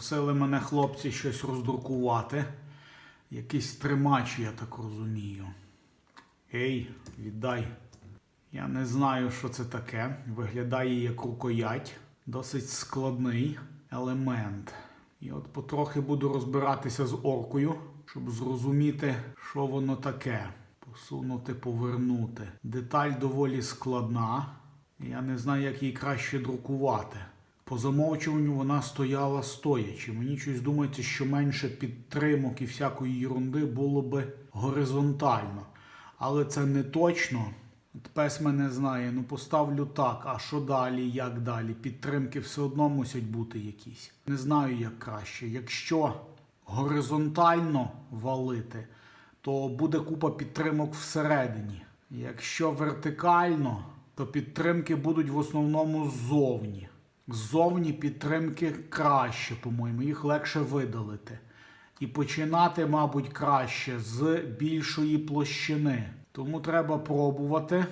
Просили мене хлопці щось роздрукувати. Якийсь тримач, я так розумію. Ей, віддай. Я не знаю, що це таке. Виглядає як рукоять. Досить складний елемент. І от потрохи буду розбиратися з оркою, щоб зрозуміти, що воно таке. Посунути, повернути. Деталь доволі складна. Я не знаю, як її краще друкувати. По замовчуванню вона стояла стоячи. Мені щось думається, що менше підтримок і всякої ерунди було би горизонтально. Але це не точно. Пес мене знає, ну поставлю так, а що далі, як далі? Підтримки все одно мусять бути якісь. Не знаю, як краще. Якщо горизонтально валити, то буде купа підтримок всередині. Якщо вертикально, то підтримки будуть в основному ззовні. Ззовні підтримки краще, по-моєму, їх легше видалити. І починати, мабуть, краще з більшої площини. Тому треба пробувати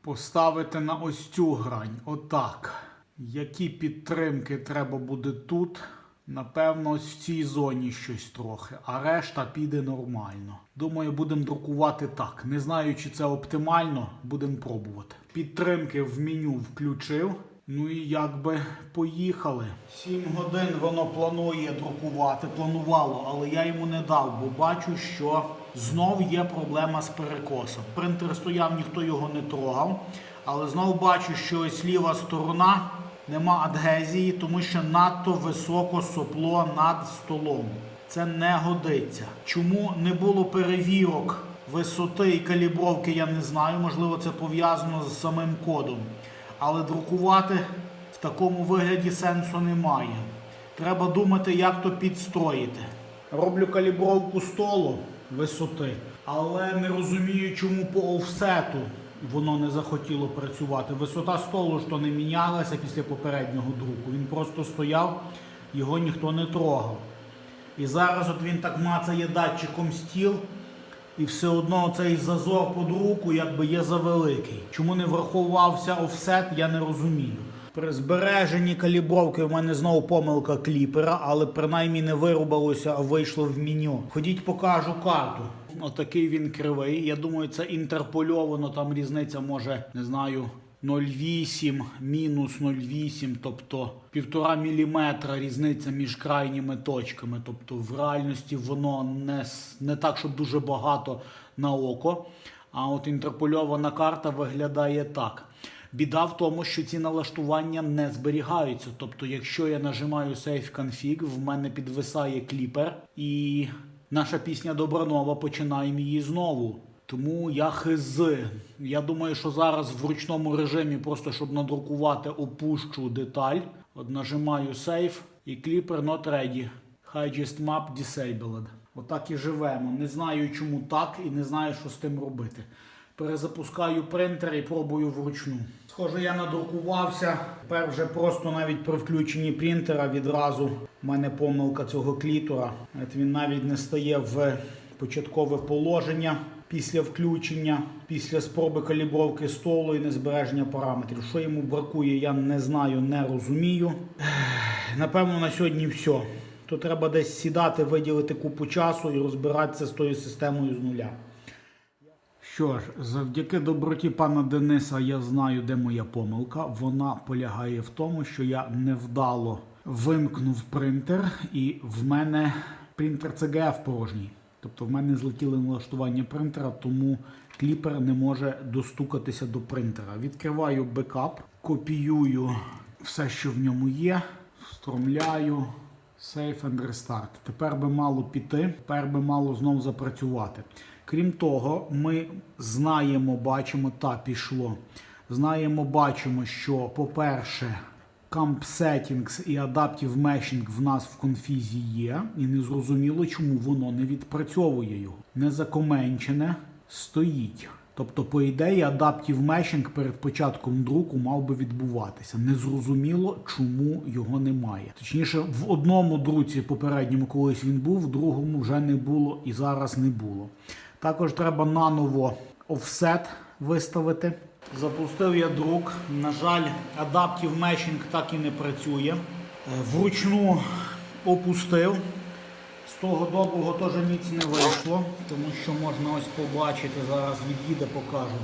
поставити на ось цю грань. Отак. Які підтримки треба буде тут? Напевно, ось в цій зоні щось трохи, а решта піде нормально. Думаю, будемо друкувати так. Не знаю, чи це оптимально, будемо пробувати. Підтримки в меню включив. Ну і якби поїхали. Сім годин воно планує друкувати, планувало, але я йому не дав, бо бачу, що знов є проблема з перекосом. Принтер стояв, ніхто його не трогав, але знов бачу, що ось ліва сторона нема адгезії, тому що надто високо сопло над столом. Це не годиться. Чому не було перевірок висоти і калібровки, я не знаю. Можливо, це пов'язано з самим кодом. Але друкувати в такому вигляді сенсу немає. Треба думати, як то підстроїти. Роблю калібровку столу висоти, але не розумію, чому по офсету воно не захотіло працювати. Висота столу ж то не мінялася після попереднього друку. Він просто стояв, його ніхто не трогав. І зараз от він так мацає датчиком стіл, і все одно цей зазор под руку якби є завеликий. Чому не враховувався офсет, я не розумію. При збереженні калібровки в мене знову помилка кліпера, але принаймні не вирубалося, а вийшло в меню. Ходіть, покажу карту. Отакий він кривий. Я думаю, це інтерпольовано. Там різниця може, не знаю, 0,8 мінус 0,8, тобто півтора міліметра різниця між крайніми точками. Тобто в реальності воно не, не так, щоб дуже багато на око. А от інтерпольована карта виглядає так. Біда в тому, що ці налаштування не зберігаються. Тобто, якщо я нажимаю Save Config, в мене підвисає кліпер, і наша пісня Добранова починаємо її знову. Тому я хиз. Я думаю, що зараз в ручному режимі, просто щоб надрукувати, опущу деталь. От нажимаю Save і кліпер not ready. Higest map disabled. Отак і живемо. Не знаю, чому так, і не знаю, що з тим робити. Перезапускаю принтер і пробую вручну. Схоже, я надрукувався. Тепер вже просто навіть при включенні принтера відразу в мене помилка цього клітора. От він навіть не стає в початкове положення після включення, після спроби калібровки столу і незбереження параметрів. Що йому бракує, я не знаю, не розумію. Напевно, на сьогодні все. То треба десь сідати, виділити купу часу і розбиратися з тою системою з нуля. Що ж, завдяки доброті пана Дениса я знаю, де моя помилка. Вона полягає в тому, що я невдало вимкнув принтер, і в мене принтер CGF порожній. Тобто в мене злетіли налаштування принтера, тому кліпер не може достукатися до принтера. Відкриваю бекап, копіюю все, що в ньому є, встромляю. Save and Restart. Тепер би мало піти, тепер би мало знов запрацювати. Крім того, ми знаємо, бачимо, та пішло. Знаємо, бачимо, що, по-перше, Camp Settings і Adaptive Meshing в нас в конфізі є, і не зрозуміло, чому воно не відпрацьовує його. Незакоменчене стоїть. Тобто, по ідеї, Adaptive Meshing перед початком друку мав би відбуватися. Незрозуміло, чому його немає. Точніше, в одному друці попередньому колись він був, в другому вже не було і зараз не було. Також треба наново офсет виставити. Запустив я друк. На жаль, Adaptive Meshing так і не працює. Е, Вручну опустив. З того доброго теж ніц не вийшло, тому що можна ось побачити, зараз від'їде, покажу.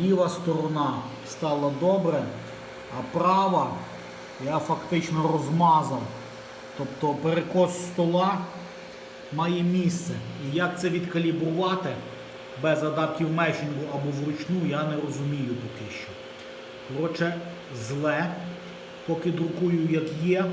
Ліва сторона стала добре, а права я фактично розмазав. Тобто перекос стола має місце. І як це відкалібрувати без адаптів мечінгу або вручну, я не розумію поки що. Коротше, зле. Поки друкую як є,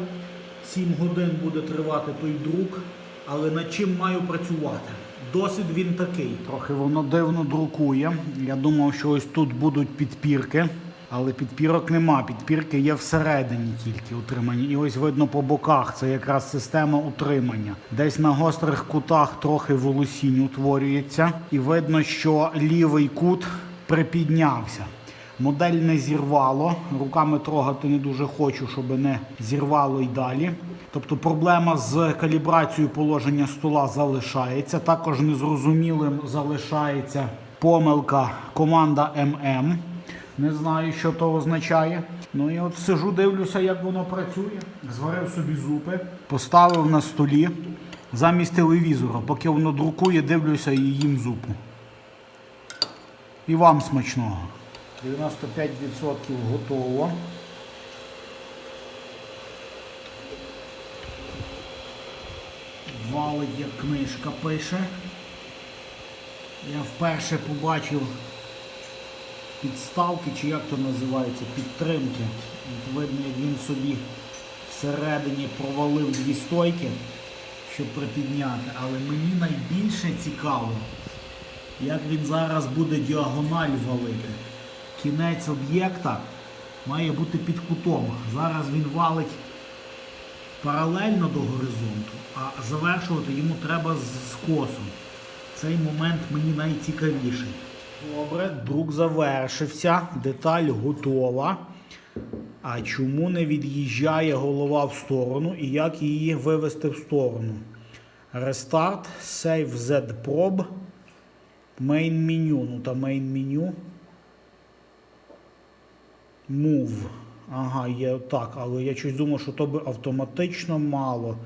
7 годин буде тривати той друк, але над чим маю працювати? Досвід він такий. Трохи воно дивно друкує. Я думав, що ось тут будуть підпірки, але підпірок нема. Підпірки є всередині тільки утримані. І ось видно по боках. Це якраз система утримання. Десь на гострих кутах трохи волосінь утворюється, і видно, що лівий кут припіднявся. Модель не зірвало, руками трогати не дуже хочу, щоб не зірвало й далі. Тобто проблема з калібрацією положення стола залишається. Також незрозумілим залишається помилка команда ММ. Не знаю, що то означає. Ну і от сижу, дивлюся, як воно працює. Зварив собі зупи, поставив на столі замість телевізора. Поки воно друкує, дивлюся і їм зупу. І вам смачного. 95% готово. Валить, як книжка пише. Я вперше побачив підставки, чи як то називається, підтримки. От видно, як він собі всередині провалив дві стойки, щоб припідняти. Але мені найбільше цікаво, як він зараз буде діагональ валити. Кінець об'єкта має бути під кутом. Зараз він валить паралельно до горизонту, а завершувати йому треба з скосом. Цей момент мені найцікавіший. Добре, друк завершився, деталь готова. А чому не від'їжджає голова в сторону і як її вивести в сторону? Рестарт, Save Z Prob, Main Menu. Ну та Main Menu. Move. Ага, є так, але я щось думав, що то би автоматично мало.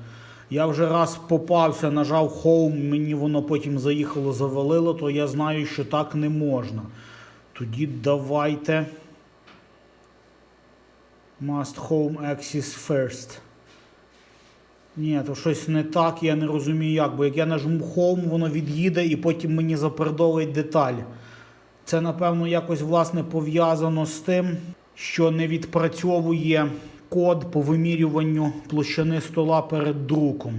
Я вже раз попався, нажав Home, мені воно потім заїхало, завалило, то я знаю, що так не можна. Тоді давайте. Must Home Access First. Ні, то щось не так, я не розумію як, бо як я нажму Home, воно від'їде і потім мені запердолить деталь. Це, напевно, якось власне пов'язано з тим, що не відпрацьовує код по вимірюванню площини стола перед друком.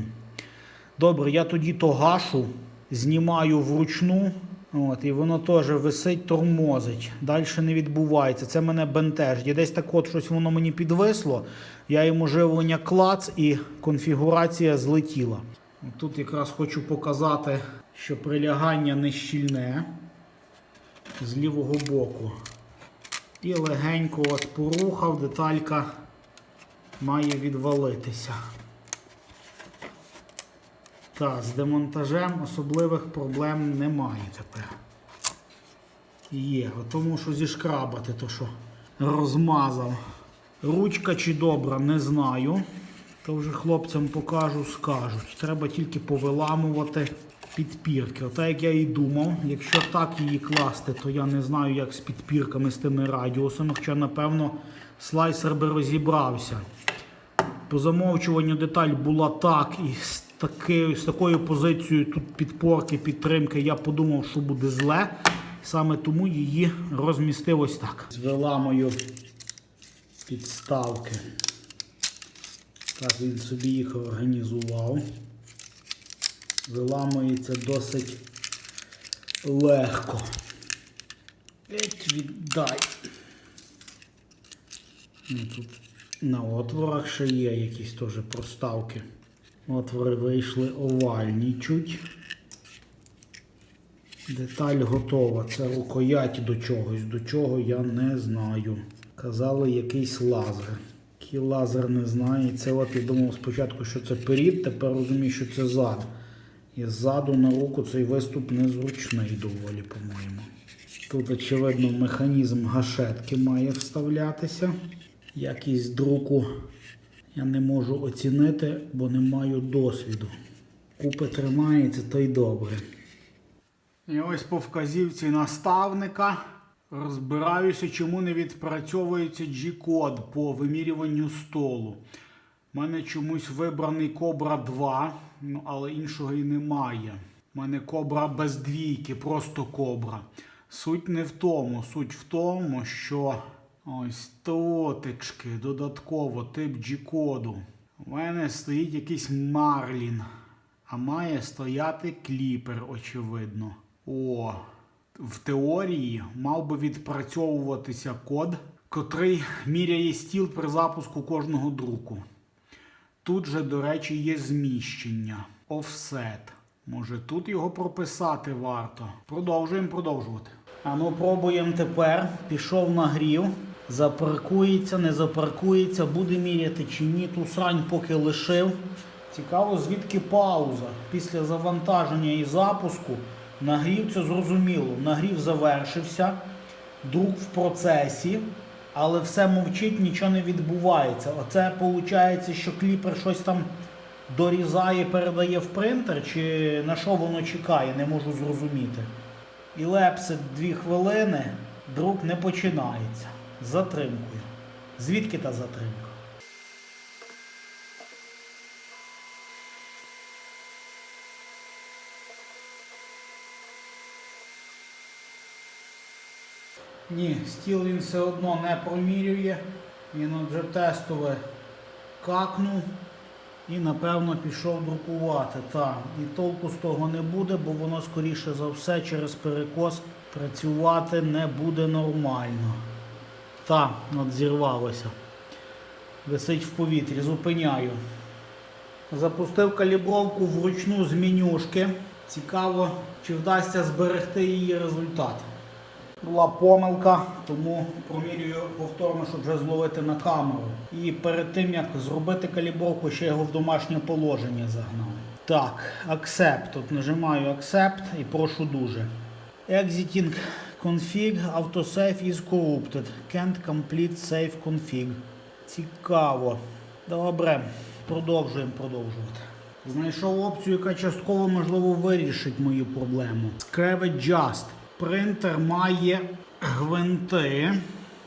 Добре, я тоді то гашу, знімаю вручну, от, і воно теж висить, тормозить. Далі не відбувається. Це мене бентежить. І десь так от щось воно мені підвисло. Я йому живлення клац і конфігурація злетіла. Тут якраз хочу показати, що прилягання не щільне з лівого боку. І легенько от порухав, деталька має відвалитися. Так, з демонтажем особливих проблем немає тепер. Є, тому що зішкрабати, то що розмазав. Ручка чи добра, не знаю. То вже хлопцям покажу, скажуть. Треба тільки повиламувати підпірки. Ота як я і думав, якщо так її класти, то я не знаю, як з підпірками, з тими радіусами, хоча, напевно, слайсер би розібрався. По замовчуванню деталь була так, і з, таки, з такою позицією тут підпорки, підтримки, я подумав, що буде зле. Саме тому її розмістив ось так. Виламую підставки. Так він собі їх організував. Виламується досить легко. Геть. Ну, Тут на отворах ще є якісь теж проставки. Отвори вийшли овальні чуть. Деталь готова. Це рукоять до чогось. До чого я не знаю. Казали якийсь лазер. Який лазер не знаю. І це от я думав спочатку, що це перід, тепер розумію, що це зад. І ззаду на руку цей виступ незручний доволі, по-моєму. Тут, очевидно, механізм гашетки має вставлятися. Якість друку Я не можу оцінити, бо не маю досвіду. Купи тримається, то й добре. І ось по вказівці наставника розбираюся, чому не відпрацьовується G-код по вимірюванню столу. У мене чомусь вибраний Кобра 2, ну, але іншого і немає. У мене Кобра без двійки, просто Кобра. Суть не в тому. Суть в тому, що ось тотечки, додатково тип G-коду. У мене стоїть якийсь Марлін, а має стояти кліпер, очевидно. О, в теорії мав би відпрацьовуватися код, котрий міряє стіл при запуску кожного друку. Тут же, до речі, є зміщення. Офсет. Може тут його прописати варто. Продовжуємо продовжувати. А ну пробуємо тепер. Пішов нагрів. Запаркується, не запаркується, буде міряти чи ні. Ту срань поки лишив. Цікаво, звідки пауза. Після завантаження і запуску нагрів це зрозуміло. Нагрів завершився, друк в процесі, але все мовчить, нічого не відбувається. Оце виходить, що кліпер щось там дорізає, передає в принтер, чи на що воно чекає, не можу зрозуміти. І лепсить 2 хвилини, друк не починається. Затримкою. Звідки та затримка? Ні, стіл він все одно не промірює. Він вже тестове какнув і напевно пішов друкувати. Так, і толку з того не буде, бо воно скоріше за все через перекос працювати не буде нормально. Так, от зірвалося. Висить в повітрі, зупиняю. Запустив калібровку вручну з менюшки. Цікаво, чи вдасться зберегти її результат. Була помилка, тому промірюю повторно, щоб вже зловити на камеру. І перед тим як зробити калібровку, ще його в домашнє положення загнав. Так, Accept. Тут нажимаю Accept і прошу дуже. Exiting config, autosave is corrupted. Can't complete save config. Цікаво. Добре, продовжуємо продовжувати. Знайшов опцію, яка частково можливо вирішить мою проблему. Scrave Just. Принтер має гвинти,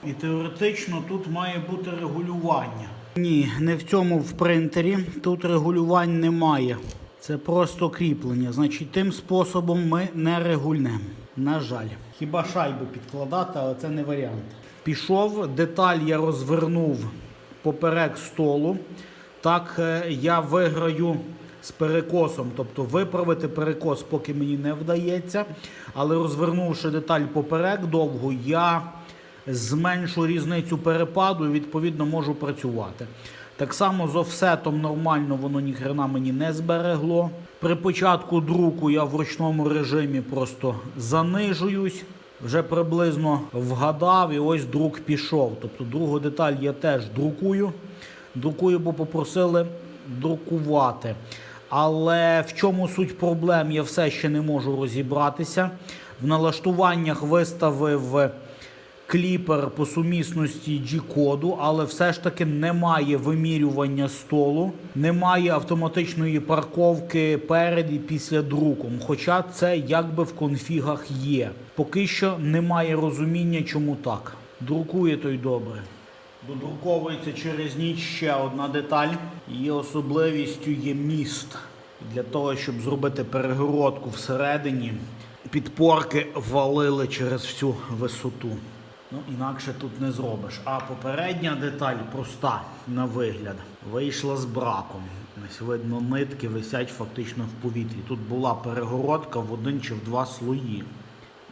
і теоретично тут має бути регулювання. Ні, не в цьому в принтері. Тут регулювань немає. Це просто кріплення. Значить, тим способом ми не регульнемо. На жаль. Хіба шайби підкладати, але це не варіант. Пішов, деталь я розвернув поперек столу. Так е, я виграю з перекосом, тобто виправити перекос, поки мені не вдається. Але розвернувши деталь поперек довго, я зменшу різницю перепаду і відповідно можу працювати. Так само з офсетом нормально воно ніхрена мені не зберегло. При початку друку я в ручному режимі просто занижуюсь. Вже приблизно вгадав і ось друк пішов. Тобто другу деталь я теж друкую. Друкую, бо попросили друкувати. Але в чому суть проблем, я все ще не можу розібратися. В налаштуваннях виставив кліпер по сумісності G-коду, але все ж таки немає вимірювання столу, немає автоматичної парковки перед і після друком. Хоча це якби в конфігах є. Поки що немає розуміння, чому так. Друкує то й добре. Додруковується через ніч ще одна деталь. Її особливістю є міст. Для того, щоб зробити перегородку всередині, підпорки валили через всю висоту. Ну, інакше тут не зробиш. А попередня деталь проста на вигляд. Вийшла з браком. Ось видно, нитки висять фактично в повітрі. Тут була перегородка в один чи в два слої.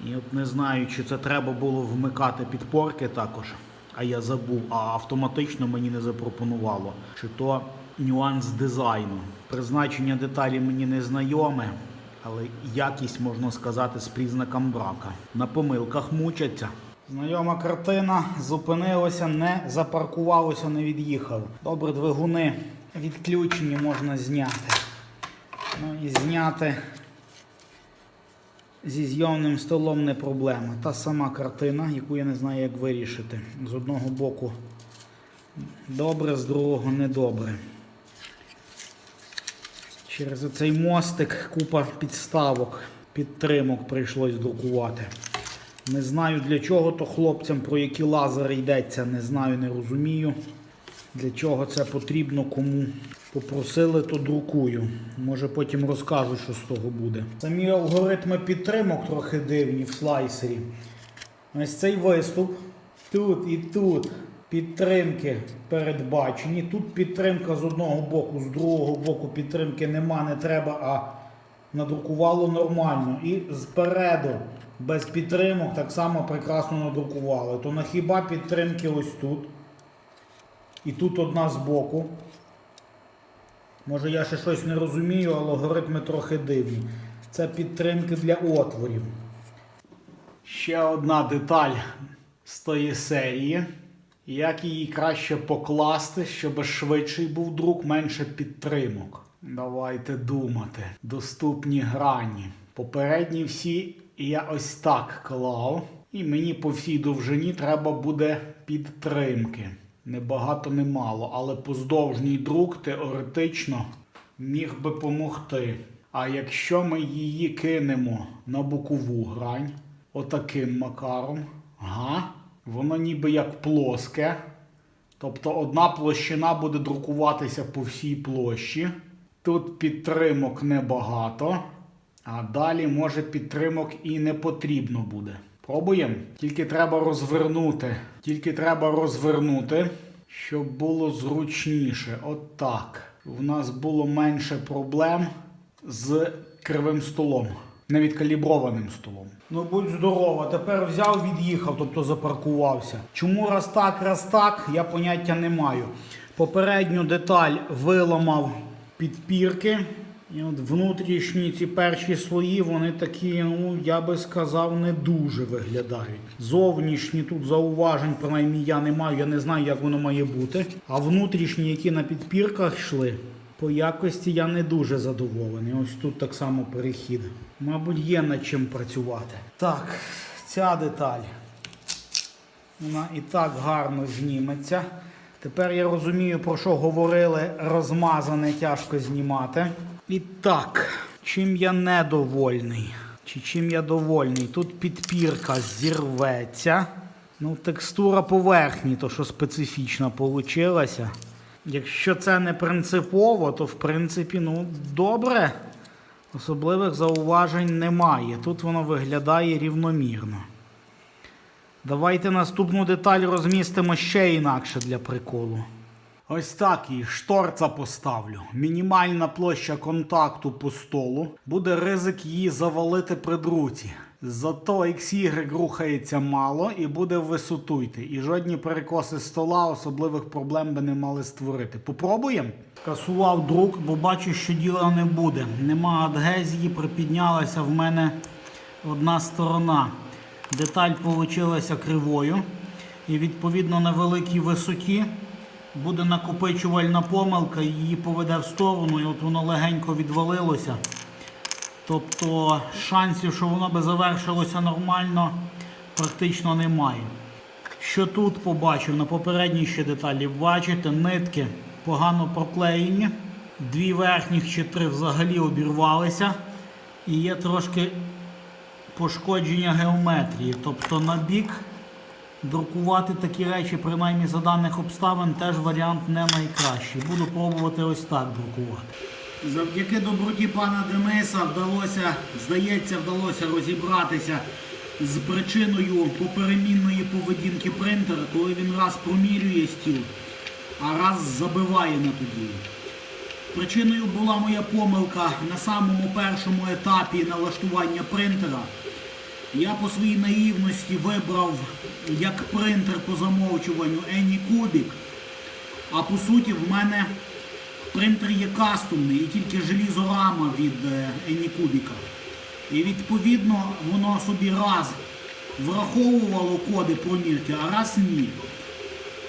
І от не знаю, чи це треба було вмикати підпорки також, а я забув, а автоматично мені не запропонувало. Чи то нюанс дизайну. Призначення деталі мені не знайоме, але якість, можна сказати, з признаком брака. На помилках мучаться. Знайома картина зупинилося, не запаркувалося, не від'їхав. Добре, двигуни відключені можна зняти. Ну і зняти зі зйомним столом не проблема. Та сама картина, яку я не знаю, як вирішити. З одного боку Добре, з другого недобре. Через цей мостик купа підставок, підтримок прийшлось друкувати. Не знаю для чого то хлопцям, про які лазери йдеться, не знаю, не розумію. Для чого це потрібно, кому попросили, то друкую. Може потім розкажу, що з того буде. Самі алгоритми підтримок трохи дивні в слайсері. Ось цей виступ. Тут і тут підтримки передбачені. Тут підтримка з одного боку, з другого боку підтримки нема, не треба, а надрукувало нормально. І спереду без підтримок так само прекрасно надрукували. То на хіба підтримки ось тут. І тут одна з боку. Може я ще щось не розумію, але алгоритми трохи дивні. Це підтримки для отворів. Ще одна деталь з тої серії. Як її краще покласти, щоб швидший був друк, менше підтримок. Давайте думати. Доступні грані. Попередні всі я ось так клав. І мені по всій довжині треба буде підтримки. Не багато, не мало, але поздовжній друк теоретично міг би помогти. А якщо ми її кинемо на бокову грань, отаким макаром, ага, воно ніби як плоске. Тобто одна площина буде друкуватися по всій площі. Тут підтримок небагато, а далі може підтримок і не потрібно буде. Пробуємо. Тільки треба розвернути. Тільки треба розвернути, щоб було зручніше. От так. У нас було менше проблем з кривим столом, невідкаліброваним столом. Ну будь здорова, тепер взяв, від'їхав, тобто запаркувався. Чому раз так, раз так, я поняття не маю. Попередню деталь виламав підпірки. І от внутрішні ці перші слої, вони такі, ну я би сказав, не дуже виглядають. Зовнішні тут зауважень, принаймні я не маю, я не знаю, як воно має бути. А внутрішні, які на підпірках йшли, по якості я не дуже задоволений. Ось тут так само перехід. Мабуть, є над чим працювати. Так, ця деталь. Вона і так гарно зніметься. Тепер я розумію, про що говорили, розмазане тяжко знімати. І так, чим я недовольний? Чи чим я довольний? Тут підпірка зірветься. Ну, текстура поверхні, то що специфічна получилася. Якщо це не принципово, то в принципі, ну, добре. Особливих зауважень немає. Тут воно виглядає рівномірно. Давайте наступну деталь розмістимо ще інакше для приколу. Ось так і шторца поставлю. Мінімальна площа контакту по столу. Буде ризик її завалити при друці. Зато XY рухається мало і буде в висоту йти. І жодні перекоси стола особливих проблем би не мали створити. Попробуємо? Касував друк, бо бачу, що діла не буде. Нема адгезії, припіднялася в мене одна сторона. Деталь получилася кривою. І відповідно на великій висоті буде накопичувальна помилка, її поведе в сторону, і от воно легенько відвалилося. Тобто шансів, що воно би завершилося нормально, практично немає. Що тут побачив на попередній ще деталі, бачите, нитки погано проклеєні, дві верхніх чи три взагалі обірвалися, і є трошки пошкодження геометрії. Тобто на бік друкувати такі речі, принаймні за даних обставин, теж варіант не найкращий. Буду пробувати ось так друкувати. Завдяки доброті пана Дениса вдалося, здається, вдалося розібратися з причиною поперемінної поведінки принтера, коли він раз промірює стіл, а раз забиває на тоді. Причиною була моя помилка на самому першому етапі налаштування принтера. Я по своїй наївності вибрав як принтер по замовчуванню AnyCubic, а по суті в мене принтер є кастомний і тільки желізорама від е, AnyCubic. І відповідно воно собі раз враховувало коди промірки, а раз ні.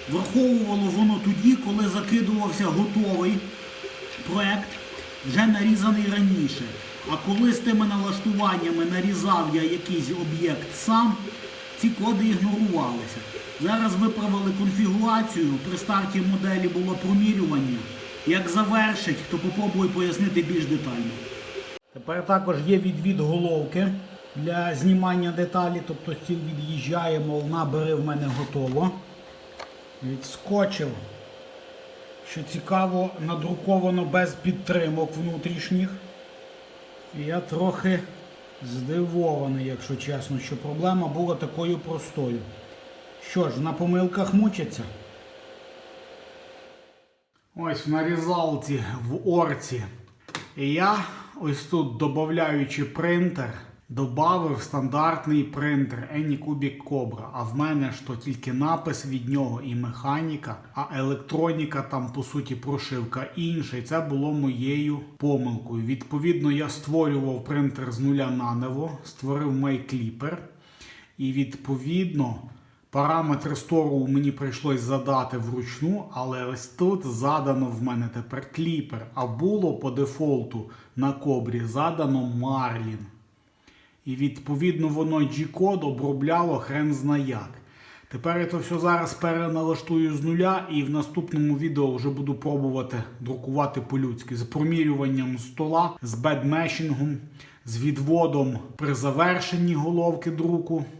Враховувало воно тоді, коли закидувався готовий проект, вже нарізаний раніше. А коли з тими налаштуваннями нарізав я якийсь об'єкт сам, ці коди ігнорувалися. Зараз виправили конфігурацію. При старті моделі було промірювання. Як завершить, то попробую пояснити більш детально. Тепер також є відвід головки для знімання деталі, тобто стіл від'їжджає, мов набери в мене готово. Відскочив. Що цікаво, надруковано без підтримок внутрішніх. Я трохи здивований, якщо чесно, що проблема була такою простою. Що ж, на помилках мучаться. Ось в нарізалці в орці. І я ось тут, додаючи принтер, додав стандартний принтер Anycubic Cobra. А в мене ж то тільки напис від нього і механіка, а електроніка там по суті прошивка інша. І це було моєю помилкою. Відповідно, я створював принтер з нуля наново, створив MyClipper. І відповідно параметри стору мені прийшлось задати вручну, але ось тут задано в мене тепер кліпер. А було по дефолту на кобрі задано Marlin. І відповідно воно G-код обробляло хрен зна як. Тепер я це все зараз переналаштую з нуля і в наступному відео вже буду пробувати друкувати по-людськи з промірюванням стола, з бедмешінгом, з відводом при завершенні головки друку.